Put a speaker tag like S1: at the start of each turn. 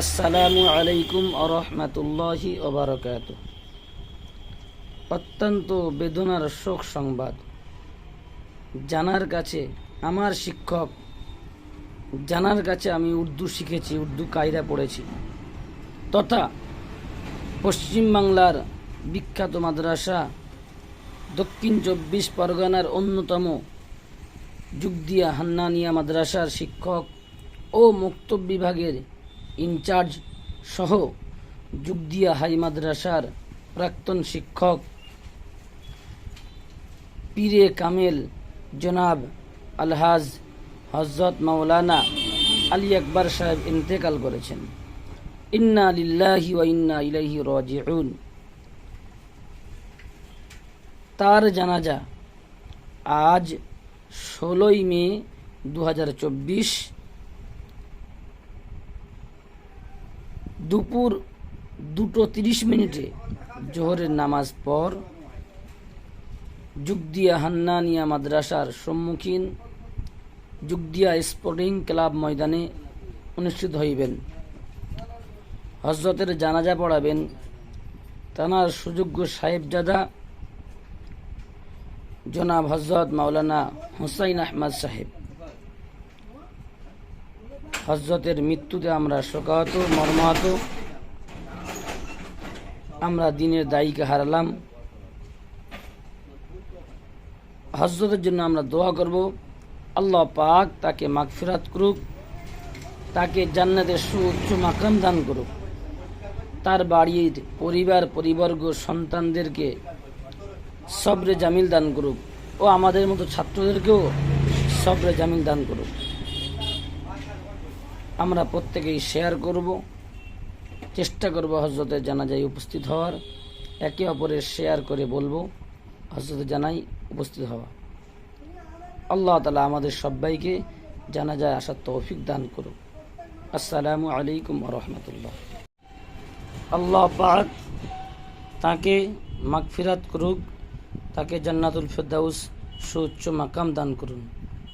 S1: আসসালামু আলাইকুম আরহামতুল্লাহি ওবরাকাত অত্যন্ত বেদনার শোক সংবাদ। জানার কাছে আমার শিক্ষক, জানার কাছে আমি উর্দু শিখেছি, উর্দু কায়রা পড়েছি। তথা পশ্চিমবাংলার বিখ্যাত মাদ্রাসা দক্ষিণ চব্বিশ পরগনার অন্যতম যুগদিয়া হান্নানিয়া মাদ্রাসার শিক্ষক ও মুক্তব বিভাগের ইনচার্জ সহ যুগদিয়া হাই মাদ্রাসার প্রাক্তন শিক্ষক পীরে কামেল জনাব আলহাজ হজরত মাওলানা আলী আকবর সাহেব ইন্তেকাল করেছেন। ইন্না লিল্লাহি ওয়া ইন্না ইলাইহি রাজিউন। তার জানাজা আজ ষোলোই মে দু হাজার চব্বিশ দুপুর দুটো তিরিশ মিনিটে জোহরের নামাজ পর যুগদিয়া হান্নানিয়া মাদ্রাসার সম্মুখীন যুগদিয়া স্পোর্টিং ক্লাব ময়দানে অনুষ্ঠিত হইবেন। হজরতের জানাজা পড়াবেন। তানার সুযোগ্য সাহেবজাদা জনাব হজরত মাওলানা হুসাইন আহমদ সাহেব। হজরতের মৃত্যুতে আমরা শোকাহত, মর্মাহত। আমরা দিনের দায়ীকে হারালাম। হজরতের জন্য আমরা দোয়া করব। আল্লাহ পাক তাকে মাগফিরাত করুক, তাকে জান্নাতের সুউচ্চ মাকাম দান করুক। তার বাড়ির পরিবার, পরিবর্গ, সন্তানদেরকে সবরে জামিল দান করুক। ও আমাদের মতো ছাত্রদেরকেও সবরে জামিল দান করুক। আমরা প্রত্যেকেই শেয়ার করব। চেষ্টা করব হজরতের জানাজায় উপস্থিত হওয়ার। একে অপরের শেয়ার করে বলব হজরতের জানাই উপস্থিত হওয়া। আল্লাহ তালা আমাদের সবাইকে জানাজায় আসার তৌফিক দান করুক। আসসালামু আলাইকুম রহমতুল্লাহ। আল্লাহ পাক তাকে মাগফিরাত করুক, তাকে জান্নাতুল ফেরদাউস সুউচ্চ মাকাম দান করুন।